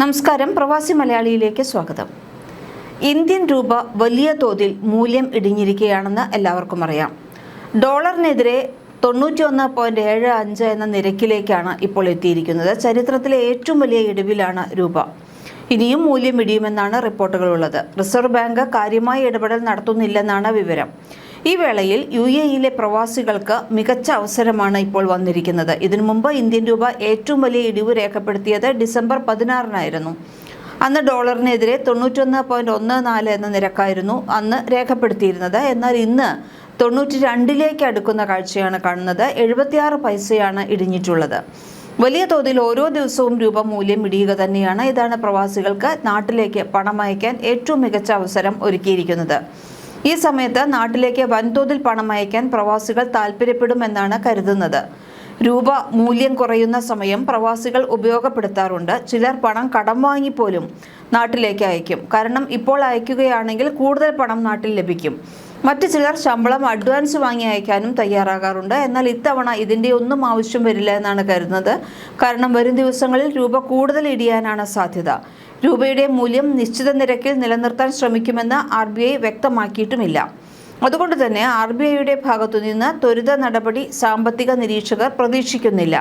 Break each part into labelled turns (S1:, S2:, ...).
S1: നമസ്കാരം. പ്രവാസി മലയാളിയിലേക്ക് സ്വാഗതം. ഇന്ത്യൻ രൂപ വലിയ തോതിൽ മൂല്യം ഇടിഞ്ഞിരിക്കുകയാണെന്ന് എല്ലാവർക്കും അറിയാം. ഡോളറിനെതിരെ തൊണ്ണൂറ്റി ഒന്ന് പോയിന്റ് ഏഴ് അഞ്ച് എന്ന നിരക്കിലേക്കാണ് ഇപ്പോൾ എത്തിയിരിക്കുന്നത്. ചരിത്രത്തിലെ ഏറ്റവും വലിയ ഇടിവിലാണ് രൂപ. ഇനിയും മൂല്യം ഇടിയുമെന്നാണ് റിപ്പോർട്ടുകളുള്ളത് റിസർവ് ബാങ്ക് കാര്യമായ ഇടപെടൽ നടത്തുന്നില്ലെന്നാണ് വിവരം. ഈ വേളയിൽ യു എ ഇയിലെ പ്രവാസികൾക്ക് മികച്ച അവസരമാണ് ഇപ്പോൾ വന്നിരിക്കുന്നത്. ഇതിനു മുമ്പ് ഇന്ത്യൻ രൂപ ഏറ്റവും വലിയ ഇടിവ് രേഖപ്പെടുത്തിയത് ഡിസംബർ പതിനാറിനായിരുന്നു. അന്ന് ഡോളറിനെതിരെ തൊണ്ണൂറ്റൊന്ന് പോയിന്റ് ഒന്ന് നാല് എന്ന നിരക്കായിരുന്നു അന്ന് രേഖപ്പെടുത്തിയിരുന്നത്. എന്നാൽ ഇന്ന് തൊണ്ണൂറ്റി രണ്ടിലേക്ക് അടുക്കുന്ന കാഴ്ചയാണ് കാണുന്നത്. എഴുപത്തിയാറ് പൈസയാണ് ഇടിഞ്ഞിട്ടുള്ളത്. വലിയ തോതിൽ ഓരോ ദിവസവും രൂപ മൂല്യം ഇടിയുക തന്നെയാണ് ഇതാണ് പ്രവാസികൾക്ക് നാട്ടിലേക്ക് പണം അയക്കാൻ ഏറ്റവും മികച്ച അവസരം ഒരുക്കിയിരിക്കുന്നത്. ഈ സമയത്ത് നാട്ടിലേക്ക് വൻതോതിൽ പണം അയക്കാൻ പ്രവാസികൾ താല്പര്യപ്പെടുമെന്നാണ് കരുതുന്നത്. രൂപ മൂല്യം കുറയുന്ന സമയം പ്രവാസികൾ ഉപയോഗപ്പെടുത്താറുണ്ട്. ചിലർ പണം കടം വാങ്ങിപ്പോലും നാട്ടിലേക്ക് അയക്കും. കാരണം ഇപ്പോൾ അയക്കുകയാണെങ്കിൽ കൂടുതൽ പണം നാട്ടിൽ ലഭിക്കും. മറ്റു ചിലർ ശമ്പളം അഡ്വാൻസ് വാങ്ങി അയക്കാനും തയ്യാറാകാറുണ്ട്. എന്നാൽ ഇത്തവണ ഇതിന്റെ ഒന്നും ആവശ്യം വരില്ല എന്നാണ് കരുതുന്നത്. കാരണം വരും ദിവസങ്ങളിൽ രൂപ കൂടുതൽ ഇടിയാനാണ് സാധ്യത. രൂപയുടെ മൂല്യം നിശ്ചിത നിരക്കിൽ നിലനിർത്താൻ ശ്രമിക്കുമെന്ന് ആർ ബി ഐ വ്യക്തമാക്കിയിട്ടുമില്ല. അതുകൊണ്ട് തന്നെ ആർ ബി ഐയുടെ ഭാഗത്തുനിന്ന് ത്വരിത നടപടി സാമ്പത്തിക നിരീക്ഷകർ പ്രതീക്ഷിക്കുന്നില്ല.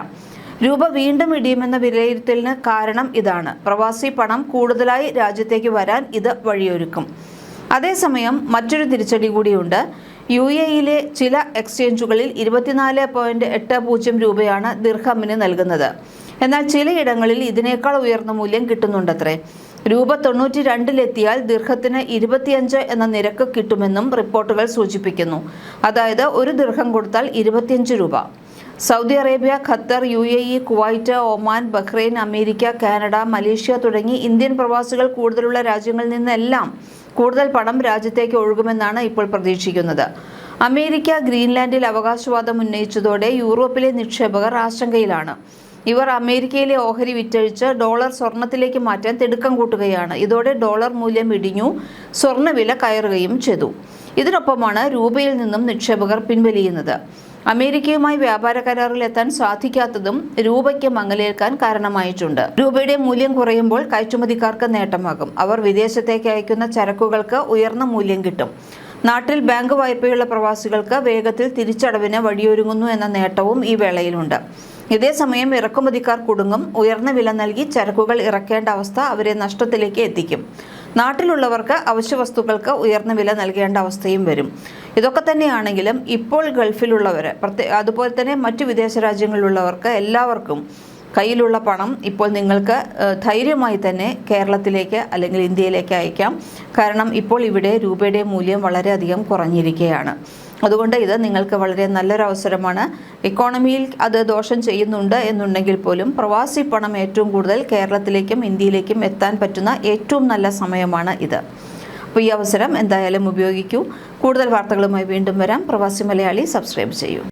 S1: രൂപ വീണ്ടും ഇടിയുമെന്ന വിലയിരുത്തലിന് കാരണം ഇതാണ്. പ്രവാസി പണം കൂടുതലായി രാജ്യത്തേക്ക് വരാൻ ഇത് വഴിയൊരുക്കും. അതേസമയം മറ്റൊരു തിരിച്ചടി കൂടിയുണ്ട്. യു എയിലെ ചില എക്സ്ചേഞ്ചുകളിൽ ഇരുപത്തിനാല് പോയിന്റ് എട്ട് പൂജ്യം രൂപയാണ് ദിർഹമിന് നൽകുന്നത്. എന്നാൽ ചിലയിടങ്ങളിൽ ഇതിനേക്കാൾ ഉയർന്ന മൂല്യം കിട്ടുന്നുണ്ടത്രേ. രൂപ തൊണ്ണൂറ്റി രണ്ടിലെത്തിയാൽ ദീർഘത്തിന് ഇരുപത്തിയഞ്ച് എന്ന നിരക്ക് കിട്ടുമെന്നും റിപ്പോർട്ടുകൾ സൂചിപ്പിക്കുന്നു. അതായത് ഒരു ദീർഘം കൊടുത്താൽ ഇരുപത്തിയഞ്ച് രൂപ. Saudi Arabia Qatar U A E Kuwait Oman Bahrain America Canada Malaysia തുടങ്ങി ഇന്ത്യൻ പ്രവാസികൾ കൂടുതലുള്ള രാജ്യങ്ങളിൽ നിന്നെല്ലാം കൂടുതൽ പണം രാജ്യത്തേക്ക് ഒഴുകുമെന്നാണ് ഇപ്പോൾ പ്രതീക്ഷിക്കുന്നത്. അമേരിക്ക ഗ്രീൻലാൻഡിൽ അവകാശവാദം ഉന്നയിച്ചതോടെ യൂറോപ്പിലെ നിക്ഷേപകർ ആശങ്കയിലാണ്. ഇവർ അമേരിക്കയിലെ ഓഹരി വിറ്റഴിച്ച് ഡോളർ സ്വർണത്തിലേക്ക് മാറ്റാൻ തിടുക്കം കൂട്ടുകയാണ്. ഇതോടെ ഡോളർ മൂല്യം ഇടിഞ്ഞു സ്വർണവില കയറുകയും ചെയ്തു. ഇതിനൊപ്പമാണ് രൂപയിൽ നിന്നും നിക്ഷേപകർ പിൻവലിയുന്നത്. അമേരിക്കയുമായി വ്യാപാര കരാറിൽ എത്താൻ സാധിക്കാത്തതും രൂപയ്ക്ക് മങ്ങലേൽക്കാൻ കാരണമായിട്ടുണ്ട്. രൂപയുടെ മൂല്യം കുറയുമ്പോൾ കയറ്റുമതിക്കാർക്ക് നേട്ടമാകും. അവർ വിദേശത്തേക്ക് അയക്കുന്ന ചരക്കുകൾക്ക് ഉയർന്ന മൂല്യം കിട്ടും. നാട്ടിൽ ബാങ്ക് വായ്പയുള്ള പ്രവാസികൾക്ക് വേഗത്തിൽ തിരിച്ചടവിന് വഴിയൊരുങ്ങുന്നു എന്ന നേട്ടവും ഈ വേളയിലുണ്ട്. ഇതേസമയം ഇറക്കുമതിക്കാർ കുടുങ്ങും. ഉയർന്ന വില നൽകി ചരക്കുകൾ ഇറക്കേണ്ട അവസ്ഥ അവരെ നഷ്ടത്തിലേക്ക് എത്തിക്കും. നാട്ടിലുള്ളവർക്ക് അവശ്യ വസ്തുക്കൾക്ക് ഉയർന്ന വില നൽകേണ്ട അവസ്ഥയും വരും. ഇതൊക്കെ തന്നെയാണെങ്കിലും ഇപ്പോൾ ഗൾഫിലുള്ളവർ പ്രത്യേക അതുപോലെ തന്നെ മറ്റു വിദേശ രാജ്യങ്ങളിലുള്ളവർക്ക് എല്ലാവർക്കും കയ്യിലുള്ള പണം ഇപ്പോൾ നിങ്ങൾക്ക് ധൈര്യമായി തന്നെ കേരളത്തിലേക്ക് അല്ലെങ്കിൽ ഇന്ത്യയിലേക്ക് അയക്കാം. കാരണം ഇപ്പോൾ ഇവിടെ രൂപയുടെ മൂല്യം വളരെയധികം കുറഞ്ഞിരിക്കുകയാണ്. അതുകൊണ്ട് ഇത് നിങ്ങൾക്ക് വളരെ നല്ലൊരു അവസരമാണ് ഇക്കോണമിയിൽ അത് ദോഷം ചെയ്യുന്നുണ്ട് എന്നുണ്ടെങ്കിൽ പോലും പ്രവാസി പണം ഏറ്റവും കൂടുതൽ കേരളത്തിലേക്കും ഇന്ത്യയിലേക്കും എത്താൻ പറ്റുന്ന ഏറ്റവും നല്ല സമയമാണ് ഇത്. അപ്പോൾ ഈ അവസരം എന്തായാലും ഉപയോഗിക്കൂ. കൂടുതൽ വാർത്തകളുമായി വീണ്ടും വരാം. പ്രവാസി മലയാളി സബ്സ്ക്രൈബ് ചെയ്യൂ.